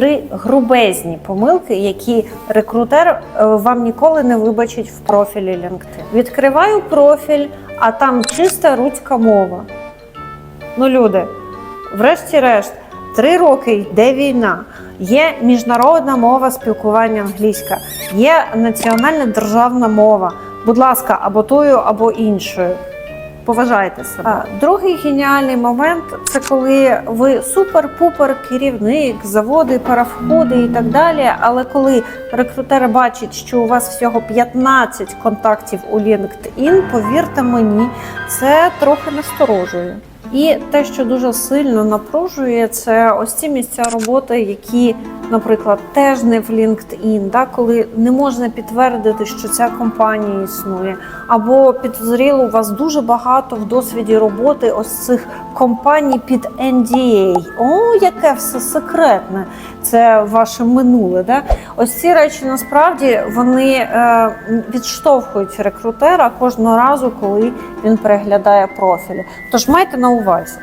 три грубезні помилки, які рекрутер е, вам ніколи не вибачить в профілі LinkedIn. Відкриваю профіль, а там чиста руська мова. Ну, люди, врешті-решт, три роки йде війна. Є міжнародна мова спілкування англійська, є національна державна мова. Будь ласка, або тою, або іншою. Поважайте себе. Другий геніальний момент це коли ви супер-пупер керівник, заводи, парафходи і так далі. Але коли рекрутер бачить, що у вас всього 15 контактів у LinkedIn, повірте мені, це трохи насторожує. І те, що дуже сильно напружує, це ось ці місця роботи, які, наприклад, теж не в LinkedIn, да, коли не можна підтвердити, що ця компанія існує, або підозріло, у вас дуже багато в досвіді роботи ось цих компаній під NDA. О, яке все секретне! Це ваше минуле. Да? Ось ці речі насправді вони е, відштовхують рекрутера кожного разу, коли він переглядає профілі. Тож майте на увазі.